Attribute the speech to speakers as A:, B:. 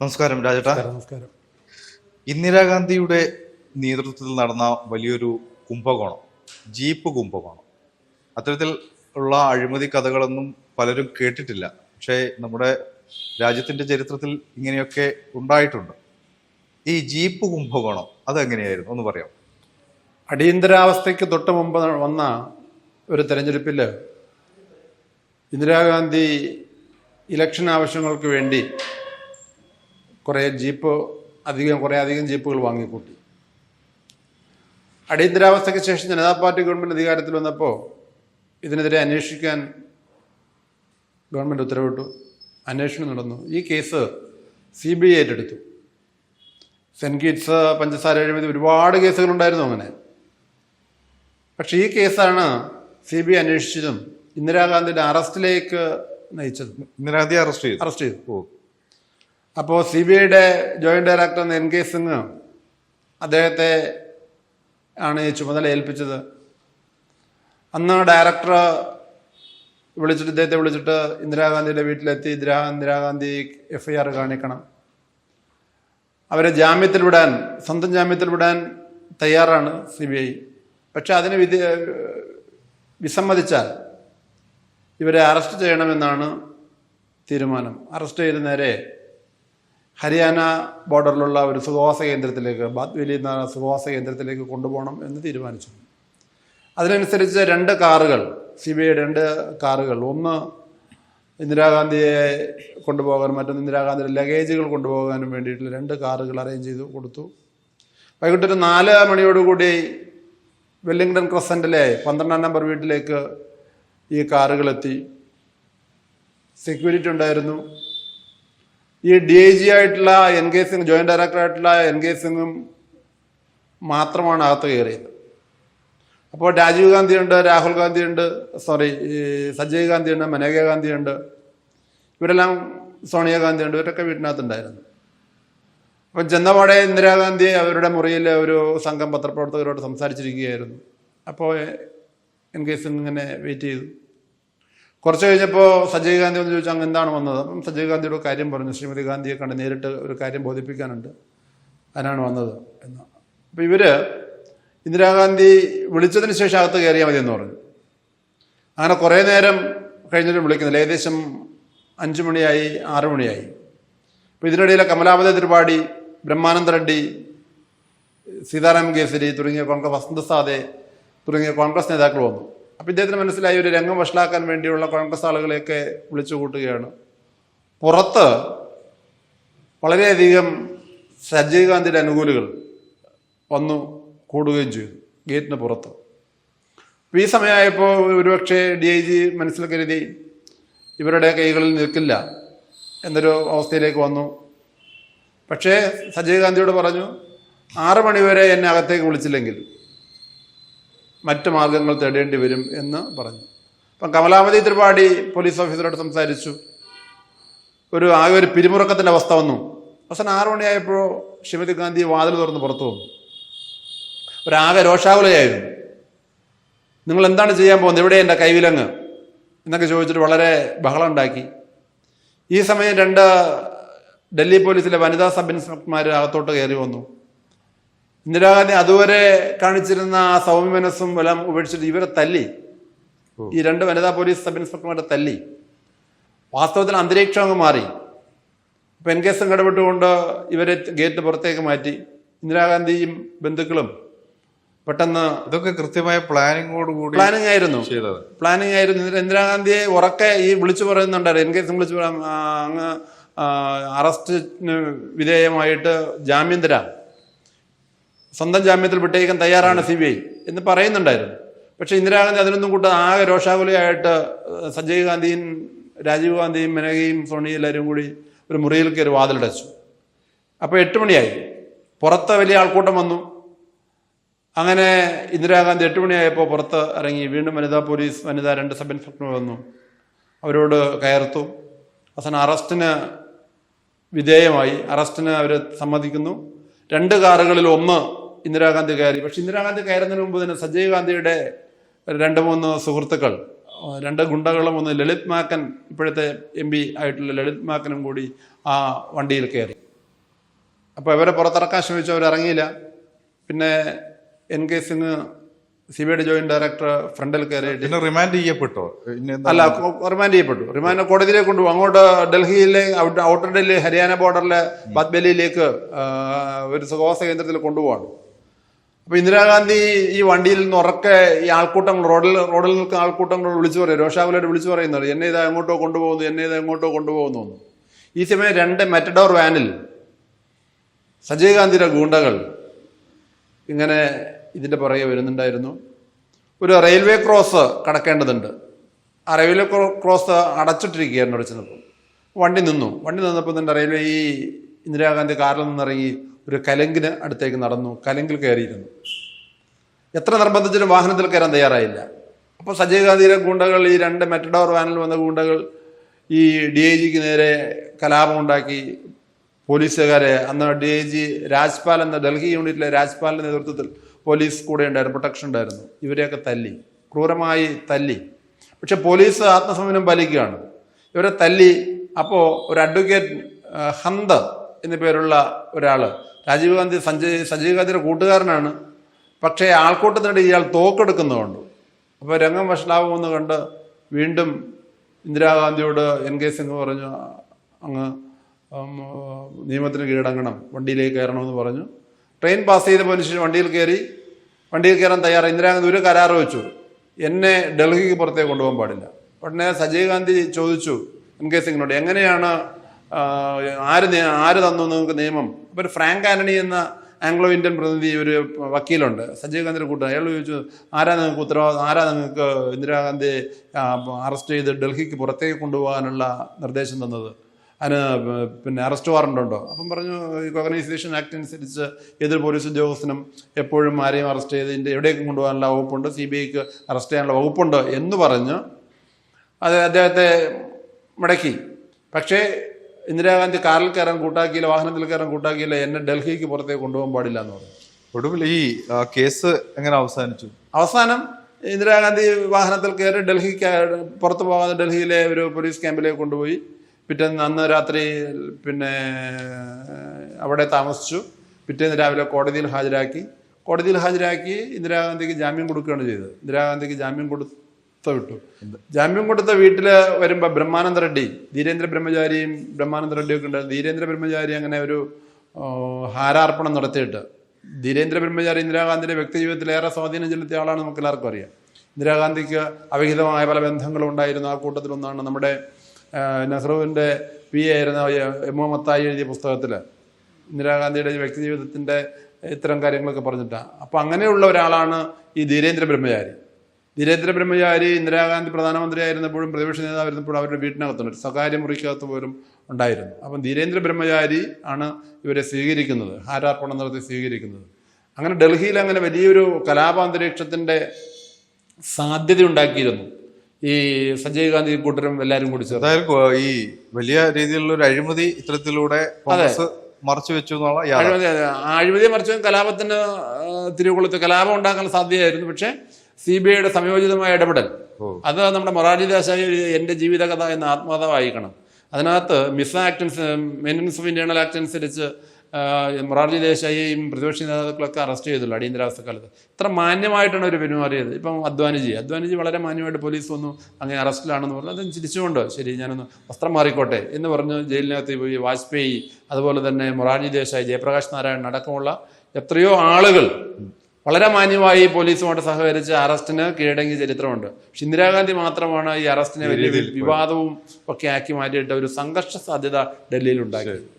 A: നമസ്കാരം രാജേട്ടാ.
B: നമസ്കാരം
A: ഇന്ദിരാഗാന്ധിയുടെ നേതൃത്വത്തിൽ നടന്ന വലിയൊരു കുംഭകോണം ജീപ്പ് കുംഭകോണം. അത്തരത്തിൽ ഉള്ള അഴിമതി കഥകളൊന്നും പലരും കേട്ടിട്ടില്ല. പക്ഷേ നമ്മുടെ രാജ്യത്തിന്റെ ചരിത്രത്തിൽ ഇങ്ങനെയൊക്കെ ഉണ്ടായിട്ടുണ്ട്. ഈ ജീപ്പ് കുംഭകോണം അതെങ്ങനെയായിരുന്നു? ഒന്ന് പറയാം
B: അടിയന്തരാവസ്ഥയ്ക്ക് തൊട്ട് മുമ്പ് വന്ന ഒരു തെരഞ്ഞെടുപ്പിൽ ഇന്ദിരാഗാന്ധി ഇലക്ഷൻ ആവശ്യങ്ങൾക്ക് വേണ്ടി കുറേ ജീപ്പ് അധികം കുറേ അധികം ജീപ്പുകൾ വാങ്ങിക്കൂട്ടി. അടിയന്തരാവസ്ഥയ്ക്ക് ശേഷം ജനതാ പാർട്ടി ഗവൺമെന്റ് അധികാരത്തിൽ വന്നപ്പോൾ ഇതിനെതിരെ അന്വേഷിക്കാൻ ഗവൺമെന്റ് ഉത്തരവിട്ടു. അന്വേഷണം നടന്നു. ഈ കേസ് സി ബി ഐ ഏറ്റെടുത്തു. സെന്റ് കിറ്റ്സ് പഞ്ചസാര അഴിമതി ഒരുപാട് കേസുകളുണ്ടായിരുന്നു അങ്ങനെ. പക്ഷേ ഈ കേസാണ് സി ബി ഐ അന്വേഷിച്ചതും ഇന്ദിരാഗാന്ധിയുടെ അറസ്റ്റിലേക്ക് നയിച്ചത്.
A: ഇന്ദിരാഗാന്ധി അറസ്റ്റ് ചെയ്തു?
B: അറസ്റ്റ് ചെയ്തു.
A: ഓ.
B: അപ്പോൾ സി ബി ഐയുടെ joint director N K Singh അദ്ദേഹത്തെ ആണ് ഈ ചുമതല ഏൽപ്പിച്ചത്. അന്ന് ഡയറക്ടർ വിളിച്ചിട്ട് ഇദ്ദേഹത്തെ വിളിച്ചിട്ട് ഇന്ദിരാഗാന്ധിയുടെ വീട്ടിലെത്തി Indira Indira Gandhi F I R കാണിക്കണം. അവരെ ജാമ്യത്തിൽ വിടാൻ സ്വന്തം ജാമ്യത്തിൽ വിടാൻ തയ്യാറാണ് സി ബി ഐ പക്ഷെ അതിന് വിധി വിസമ്മതിച്ചാൽ ഇവരെ അറസ്റ്റ് ചെയ്യണമെന്നാണ് തീരുമാനം. അറസ്റ്റ് ചെയ്ത് നേരെ ഹരിയാന ബോർഡറിലുള്ള ഒരു സുഖവാസ കേന്ദ്രത്തിലേക്ക് ബാദ്വേലി എന്ന സുഖവാസ കേന്ദ്രത്തിലേക്ക് കൊണ്ടുപോകണം എന്ന് തീരുമാനിച്ചു. അതിനനുസരിച്ച് രണ്ട് കാറുകൾ സി ബി ഐയുടെ രണ്ട് കാറുകൾ ഒന്ന് ഇന്ദിരാഗാന്ധിയെ കൊണ്ടുപോകാനും മറ്റൊന്ന് ഇന്ദിരാഗാന്ധിയുടെ ലഗേജുകൾ കൊണ്ടുപോകാനും വേണ്ടിയിട്ടുള്ള രണ്ട് കാറുകൾ അറേഞ്ച് ചെയ്തു കൊടുത്തു. വൈകിട്ട് ഒരു നാല് മണിയോടുകൂടി വെല്ലിംഗ്ടൺ ക്രസന്റിലെ പന്ത്രണ്ടാം നമ്പർ വീട്ടിലേക്ക് ഈ കാറുകളെത്തി സെക്യൂരിറ്റി ഉണ്ടായിരുന്നു. ഈ ഡി ഐ ജി ആയിട്ടുള്ള N K Singh joint director ആയിട്ടുള്ള എൻ കെ സിംഗും മാത്രമാണ് അകത്ത് കയറിയത്. അപ്പോൾ രാജീവ് ഗാന്ധിയുണ്ട് രാഹുൽ ഗാന്ധിയുണ്ട് സോറി ഈ സഞ്ജയ് ഗാന്ധിയുണ്ട് മനേക ഗാന്ധിയുണ്ട്. ഇവരെല്ലാം സോണിയാഗാന്ധിയുണ്ട് ഇവരൊക്കെ വീട്ടിനകത്തുണ്ടായിരുന്നു. അപ്പം ചെന്നപാടെ ഇന്ദിരാഗാന്ധി അവരുടെ മുറിയിൽ ഒരു സംഘം പത്രപ്രവർത്തകരോട് സംസാരിച്ചിരിക്കുകയായിരുന്നു. അപ്പോൾ എൻ കെ സിംഗ് ഇങ്ങനെ വെയിറ്റ് ചെയ്തു. കുറച്ച് കഴിഞ്ഞപ്പോൾ സഞ്ജയ് ഗാന്ധി വന്ന് ചോദിച്ചാൽ അങ്ങ് എന്താണ് വന്നത്? അപ്പം സഞ്ജയ് ഗാന്ധിയുടെ കാര്യം പറഞ്ഞു. ശ്രീമതി ഗാന്ധിയെ കണ്ട് നേരിട്ട് ഒരു കാര്യം ബോധിപ്പിക്കാനുണ്ട്. അതിനാണ് വന്നത് എന്ന്. അപ്പം ഇവർ ഇന്ദിരാഗാന്ധി വിളിച്ചതിന് ശേഷം അകത്ത് കയറിയാൽ മതി എന്ന് പറഞ്ഞു. അങ്ങനെ കുറേ നേരം കഴിഞ്ഞിട്ട് വിളിക്കുന്നില്ല. ഏകദേശം അഞ്ച് മണിയായി ആറു മണിയായി. അപ്പോൾ ഇതിനിടയിലെ കമലാപതി ത്രിപാഠി ബ്രഹ്മാനന്ദ റെഡ്ഡി സീതാറാം കേസരി തുടങ്ങിയ കോൺഗ്രസ് വസന്തസാദെ തുടങ്ങിയ കോൺഗ്രസ് നേതാക്കൾ വന്നു. അപ്പോൾ ഇദ്ദേഹത്തിന് മനസ്സിലായി ഒരു രംഗം വഷളാക്കാൻ വേണ്ടിയുള്ള കോൺഗ്രസ് ആളുകളെയൊക്കെ വിളിച്ചു കൂട്ടുകയാണ്. പുറത്ത് വളരെയധികം സഞ്ജയ് ഗാന്ധിയുടെ അനുകൂലികൾ വന്നു കൂടുകയും ചെയ്തു ഗേറ്റിന് പുറത്ത്. അപ്പോൾ ഈ സമയമായപ്പോൾ ഒരുപക്ഷെ ഡി ഐ ജി മനസ്സിൽ കരുതി ഇവരുടെ കൈകളിൽ നിൽക്കില്ല എന്നൊരു അവസ്ഥയിലേക്ക് വന്നു. പക്ഷേ സജീവ് ഗാന്ധിയോട് പറഞ്ഞു ആറ് മണിവരെ എന്നെ അകത്തേക്ക് വിളിച്ചില്ലെങ്കിൽ മറ്റ് മാർഗങ്ങൾ തേടേണ്ടി വരും എന്ന് പറഞ്ഞു. അപ്പം കമലാമതി ത്രിപാഠി പോലീസ് ഓഫീസറോട് സംസാരിച്ചു. ഒരു ആകെ ഒരു പിരിമുറക്കത്തിന്റെ അവസ്ഥ വന്നു. അവസാനം ആറു മണിയായപ്പോൾ ശ്രീമതി ഗാന്ധി വാതിൽ തുറന്ന് പുറത്തു വന്നു. ഒരാകെ രോഷാകുലയായിരുന്നു. നിങ്ങൾ എന്താണ് ചെയ്യാൻ പോകുന്നത്? എവിടെ എന്റെ കൈവിലങ്ങ്? എന്നൊക്കെ ചോദിച്ചിട്ട് വളരെ ബഹളം ഉണ്ടാക്കി. ഈ സമയം രണ്ട് ഡൽഹി പോലീസിലെ വനിതാ സബ് ഇൻസ്പെക്ടർമാർ അകത്തോട്ട് കയറി വന്നു. ഇന്ദിരാഗാന്ധി അതുവരെ കാണിച്ചിരുന്ന ആ സൗമ്യ മനസ്സും എല്ലാം ഉപേക്ഷിച്ചിട്ട് ഇവരെ തല്ലി. ഈ രണ്ട് വനിതാ പോലീസ് സബ് ഇൻസ്പെക്ടർമാരെ തല്ലി. വാസ്തവത്തിൽ അന്തരീക്ഷം അങ്ങ് മാറി. ഇപ്പം എൻ കേസും ഇടപെട്ടുകൊണ്ട് ഇവരെ ഗേറ്റ് പുറത്തേക്ക് മാറ്റി. ഇന്ദിരാഗാന്ധിയും ബന്ധുക്കളും പെട്ടെന്ന്
A: ഇതൊക്കെ കൃത്യമായ പ്ലാനിങ്ങോട് കൂടി
B: പ്ലാനിങ് ആയിരുന്നു. പ്ലാനിങ് ആയിരുന്നു. ഇന്ദിരാഗാന്ധിയെ ഉറക്കെ ഈ വിളിച്ചു പറയുന്നുണ്ടായിരുന്നു. എൻ കേസും വിളിച്ചു പറയാം അങ്ങ് അറസ്റ്റിന് വിധേയമായിട്ട് ജാമ്യം തരാം. സ്വന്തം ജാമ്യത്തിൽ വിട്ടേക്കാൻ തയ്യാറാണ് സി ബി ഐ എന്ന് പറയുന്നുണ്ടായിരുന്നു. പക്ഷേ ഇന്ദിരാഗാന്ധി അതിനൊന്നും കൂട്ട ആകെ രോഷാകുലയായിട്ട് സഞ്ജയ് ഗാന്ധിയും രാജീവ് ഗാന്ധിയും മെനകയും സോണിയും എല്ലാവരും കൂടി ഒരു മുറിയിൽ കയറി വാതിലടച്ചു. അപ്പോൾ എട്ട് മണിയായി. പുറത്ത് വലിയ ആൾക്കൂട്ടം വന്നു. അങ്ങനെ ഇന്ദിരാഗാന്ധി എട്ട് മണിയായപ്പോൾ പുറത്ത് ഇറങ്ങി. വീണ്ടും വനിതാ പോലീസ് വനിതാ രണ്ട് സബ് ഇൻസ്പെക്ടർ വന്നു. അവരോട് കയർത്തു. അവസാനം അറസ്റ്റിന് വിധേയമായി. അറസ്റ്റിന് അവർ സമ്മതിക്കുന്നു. രണ്ട് കാറുകളിൽ ഒന്ന് ഇന്ദിരാഗാന്ധി കയറി പക്ഷെ ഇന്ദിരാഗാന്ധി കയറുന്നതിന് മുമ്പ് തന്നെ സഞ്ജയ് ഗാന്ധിയുടെ രണ്ട് മൂന്ന് സുഹൃത്തുക്കൾ രണ്ട് ഗുണ്ടകളും ഒന്ന് ലളിത് മാക്കൻ ഇപ്പോഴത്തെ എം പി ആയിട്ടുള്ള ലളിത് മാക്കനും കൂടി ആ വണ്ടിയിൽ കയറി. അപ്പോൾ ഇവരെ പുറത്തിറക്കാൻ ശ്രമിച്ചു അവർ ഇറങ്ങിയില്ല പിന്നെ N K Singh C B I joint director ഫ്രണ്ടിൽ
A: കയറി. റിമാൻഡ് ചെയ്യപ്പെട്ടോ?
B: അല്ല റിമാൻഡ് ചെയ്യപ്പെട്ടു. റിമാൻഡ് കോടതിയിലേക്ക് കൊണ്ടുപോകും. അങ്ങോട്ട് ഡൽഹിയിലെ ഔട്ടർ ഡൽഹി ഹരിയാന ബോർഡറിലെ ബദ്ബലിയിലേക്ക് ഒരു സുഖവാസ കേന്ദ്രത്തിൽ കൊണ്ടുപോവാണ്. അപ്പൊ ഇന്ദിരാഗാന്ധി ഈ വണ്ടിയിൽ നിന്ന് ഉറക്കെ ഈ ആൾക്കൂട്ടങ്ങൾ റോഡിൽ റോഡിൽ നിൽക്കുന്ന ആൾക്കൂട്ടങ്ങൾ വിളിച്ചു പറയും. രോഷാകുലായിട്ട് വിളിച്ചു പറയുന്നത് എന്നെ ഇത് എങ്ങോട്ടോ കൊണ്ടുപോകുന്നു എന്നെ ഇത് എങ്ങോട്ടോ കൊണ്ടുപോകുന്നു ഈ സമയം രണ്ട് മെറ്റഡോർ വാനിൽ സജയ് ഗാന്ധിയുടെ ഗൂണ്ടകൾ ഇങ്ങനെ ഇതിന്റെ പുറകെ വരുന്നുണ്ടായിരുന്നു. ഒരു റെയിൽവേ ക്രോസ് കടക്കേണ്ടതുണ്ട്. ആ റെയിൽവേ ക്രോ- ക്രോസ് അടച്ചിട്ടിരിക്കുകയായിരുന്നു അവിടെ വണ്ടി നിന്നു. വണ്ടി നിന്നപ്പോൾ തന്നെ റെയിൽവേ ഈ ഇന്ദിരാഗാന്ധി കാറിൽ നിന്നിറങ്ങി ഒരു കലങ്കിന് അടുത്തേക്ക് നടന്നു കലങ്കിൽ കയറിയിരുന്നു. എത്ര നിർബന്ധിച്ചിട്ടും വാഹനത്തിൽ കയറാൻ തയ്യാറായില്ല. അപ്പോൾ സജയ് ഗാന്ധിയിലെ ഗുണ്ടകൾ ഈ രണ്ട് മെറ്റഡോർ വാനിൽ വന്ന ഗുണ്ടകൾ ഈ ഡി ഐ ജിക്ക് നേരെ കലാപമുണ്ടാക്കി പോലീസുകാരെ. അന്ന് ഡി ഐ ജി രാജ്പാൽ എന്ന ഡൽഹി യൂണിറ്റിലെ രാജ്പാലിന്റെ നേതൃത്വത്തിൽ പോലീസ് കൂടെ ഉണ്ടായിരുന്നു പ്രൊട്ടക്ഷൻ ഉണ്ടായിരുന്നു. ഇവരെയൊക്കെ തല്ലി ക്രൂരമായി തല്ലി. പക്ഷെ പോലീസ് ആത്മസമനം പാലിക്കുകയാണ്. ഇവരെ തല്ലി. അപ്പോൾ ഒരു അഡ്വക്കേറ്റ് ഹന്ത് എന്നു പേരുള്ള ഒരാൾ രാജീവ് ഗാന്ധി സഞ്ജയ് സഞ്ജയ് ഗാന്ധിയുടെ കൂട്ടുകാരനാണ്. പക്ഷേ ആൾക്കൂട്ടത്തിനിടെ ഇയാൾ തോക്കെടുക്കുന്നതുകൊണ്ട് അപ്പോൾ രംഗം വഷളാവുമെന്ന് കണ്ട് വീണ്ടും ഇന്ദിരാഗാന്ധിയോട് എൻ കെ സിംഗ് പറഞ്ഞു അങ്ങ് നിയമത്തിന് കീഴടങ്ങണം വണ്ടിയിലേക്ക് കയറണമെന്ന് പറഞ്ഞു. ട്രെയിൻ പാസ് ചെയ്ത പോലീസ് വണ്ടിയിൽ കയറി വണ്ടിയിൽ കയറാൻ തയ്യാറായി. ഇന്ദിരാഗാന്ധി ഒരു കരാർ വെച്ചു. എന്നെ ഡൽഹിക്ക് പുറത്തേക്ക് കൊണ്ടുപോകാൻ പാടില്ല. ഉടനെ സജയ് ഗാന്ധി ചോദിച്ചു എൻ കെ സിംഗിനോട് എങ്ങനെയാണ് ആര് ആര് തന്നു നിങ്ങൾക്ക് നിയമം? ഒരു ഫ്രാങ്ക് ആന്റണി എന്ന ആംഗ്ലോ ഇന്ത്യൻ പ്രതിനിധി ഒരു വക്കീലുണ്ട്. സഞ്ജയ് ഗാന്ധിയുടെ കൂട്ടം. അയാൾ ചോദിച്ചു ആരാ നിങ്ങൾക്ക് ഉത്തരവാദിത്വം ആരാ നിങ്ങൾക്ക് ഇന്ദിരാഗാന്ധി അറസ്റ്റ് ചെയ്ത് ഡൽഹിക്ക് പുറത്തേക്ക് കൊണ്ടുപോകാനുള്ള നിർദ്ദേശം തന്നത്? അതിന് പിന്നെ അറസ്റ്റ് വാറണ്ട് ഉണ്ടോ? അപ്പം പറഞ്ഞു ഓർഗനൈസേഷൻ ആക്ട് അനുസരിച്ച് ഏതൊരു പോലീസ് ഉദ്യോഗസ്ഥനും എപ്പോഴും ആരെയും അറസ്റ്റ് ചെയ്ത് ഇതിന്റെ എവിടേക്കും കൊണ്ടുപോകാനുള്ള വകുപ്പുണ്ട്. സി ബി ഐക്ക് അറസ്റ്റ് ചെയ്യാനുള്ള വകുപ്പുണ്ട് എന്ന് പറഞ്ഞ് അത് അദ്ദേഹത്തെ മടക്കി. പക്ഷേ ഇന്ദിരാഗാന്ധി കാറിൽ കയറാൻ കൂട്ടാക്കിയില്ല വാഹനത്തിൽ കയറാൻ കൂട്ടാക്കിയില്ല എന്നെ ഡൽഹിക്ക് പുറത്തേക്ക് കൊണ്ടുപോകാൻ പാടില്ല എന്ന് പറഞ്ഞു.
A: ഒടുവിൽ ഈ കേസ് എങ്ങനെ അവസാനിച്ചു?
B: അവസാനം ഇന്ദിരാഗാന്ധി വാഹനത്തിൽ കയറി ഡൽഹിക്ക് പുറത്തു പോകാതെ ഡൽഹിയിലെ ഒരു പോലീസ് ക്യാമ്പിലേക്ക് കൊണ്ടുപോയി. പിറ്റേന്ന് അന്ന് രാത്രി പിന്നെ അവിടെ താമസിച്ചു. പിറ്റേന്ന് രാവിലെ കോടതിയിൽ ഹാജരാക്കി. കോടതിയിൽ ഹാജരാക്കി ഇന്ദിരാഗാന്ധിക്ക് ജാമ്യം കൊടുക്കുകയാണ് ചെയ്തത്. ഇന്ദിരാഗാന്ധിക്ക് ജാമ്യം കൊടുത്ത് വിട്ടു ജാമ്യം കൊടുത്ത വീട്ടിൽ വരുമ്പോൾ ബ്രഹ്മാനന്ദ റെഡ്ഡി ധീരേന്ദ്ര ബ്രഹ്മചാരിയും ബ്രഹ്മാനന്ദ റെഡ്ഡിയൊക്കെ ഉണ്ട്. ധീരേന്ദ്ര ബ്രഹ്മചാരി അങ്ങനെ ഒരു ഹാരാർപ്പണം നടത്തിയിട്ട്. ധീരേന്ദ്ര ബ്രഹ്മചാരി ഇന്ദിരാഗാന്ധിയുടെ വ്യക്തി ജീവിതത്തിൽ ഏറെ സ്വാധീനം ചെലുത്തിയ ആളാണ് നമുക്ക് എല്ലാവർക്കും അറിയാം. ഇന്ദിരാഗാന്ധിക്ക് അവിഹിതമായ പല ബന്ധങ്ങളും ഉണ്ടായിരുന്നു. ആ കൂട്ടത്തിലൊന്നാണ് നമ്മുടെ നെഹ്റുവിന്റെ പി എ ആയിരുന്ന എം ഒ മത്തായി എഴുതിയ പുസ്തകത്തിൽ ഇന്ദിരാഗാന്ധിയുടെ വ്യക്തി ജീവിതത്തിന്റെ ഇത്തരം കാര്യങ്ങളൊക്കെ പറഞ്ഞിട്ടാണ് അപ്പോൾ അങ്ങനെയുള്ള ഒരാളാണ് ഈ ധീരേന്ദ്ര ബ്രഹ്മചാരി. ധീരേന്ദ്ര ബ്രഹ്മചാരി ഇന്ദിരാഗാന്ധി പ്രധാനമന്ത്രിയായിരുന്നപ്പോഴും പ്രതിപക്ഷ നേതാവായിരുന്നപ്പോഴും അവരുടെ വീട്ടിനകത്തുണ്ട്. ഒരു സ്വകാര്യ മുറിക്കകത്ത് പോലും ഉണ്ടായിരുന്നു. അപ്പം ധീരേന്ദ്ര ബ്രഹ്മചാരി ആണ് ഇവരെ സ്വീകരിക്കുന്നത്. ഹാരാർപ്പണം നടത്തി സ്വീകരിക്കുന്നത്. അങ്ങനെ ഡൽഹിയിൽ അങ്ങനെ വലിയൊരു കലാപാന്തരീക്ഷത്തിന്റെ സാധ്യത ഉണ്ടാക്കിയിരുന്നു. ഈ സഞ്ജയ് ഗാന്ധി കൂട്ടരും എല്ലാവരും കൂടി ചേർന്ന്.
A: അതായത് ഈ വലിയ രീതിയിലുള്ള ഒരു അഴിമതി ഇത്തരത്തിലൂടെ മറച്ചു വെച്ചു
B: അഴിമതി മറിച്ച് കലാപത്തിന് തിരുവുകുളത്ത് കലാപം ഉണ്ടാക്കാൻ സാധ്യതയായിരുന്നു. പക്ഷേ സി ബി ഐയുടെ സംയോജിതമായ ഇടപെടൽ. അത് നമ്മുടെ മൊറാർജി ദേശായി എന്റെ ജീവിതകഥ എന്ന ആത്മകഥ വായിക്കണം അതിനകത്ത് മിസ് ആക്ടൻസ് മെയിന്റനൻസ് ഓഫ് ഇന്റേണൽ ആക്ട് അനുസരിച്ച് മൊറാർജി ദേശായിയും പ്രതിപക്ഷ നേതാക്കളൊക്കെ അറസ്റ്റ് ചെയ്തുള്ളൂ അടിയന്തരാവസ്ഥ കാലത്ത്. ഇത്ര മാന്യമായിട്ടാണ് അവർ പെരുമാറിയത്. ഇപ്പം അദ്വാനിജി അദ്വാനിജി വളരെ മാന്യമായിട്ട് പോലീസ് വന്നു അങ്ങനെ അറസ്റ്റിലാണെന്ന് പറഞ്ഞു. അതും ചിരിച്ചുകൊണ്ട് ശരി ഞാനൊന്ന് വസ്ത്രം മാറിക്കോട്ടെ എന്ന് പറഞ്ഞു ജയിലിനകത്ത് പോയി വാജ്പേയി അതുപോലെ തന്നെ മൊറാർജി ദേശായി ജയപ്രകാശ് നാരായണൻ അടക്കമുള്ള എത്രയോ ആളുകൾ വളരെ മാന്യമായി പോലീസുമായിട്ട് സഹകരിച്ച് അറസ്റ്റിന് കീഴടങ്ങിയ ചരിത്രമുണ്ട്. പക്ഷെ ഇന്ദിരാഗാന്ധി മാത്രമാണ് ഈ അറസ്റ്റിനെ വലിയ വിവാദവും ഒക്കെ ആക്കി മാറ്റിയിട്ട് ഒരു സംഘർഷ സാധ്യത ഡൽഹിയിൽ ഉണ്ടാക്കിയത്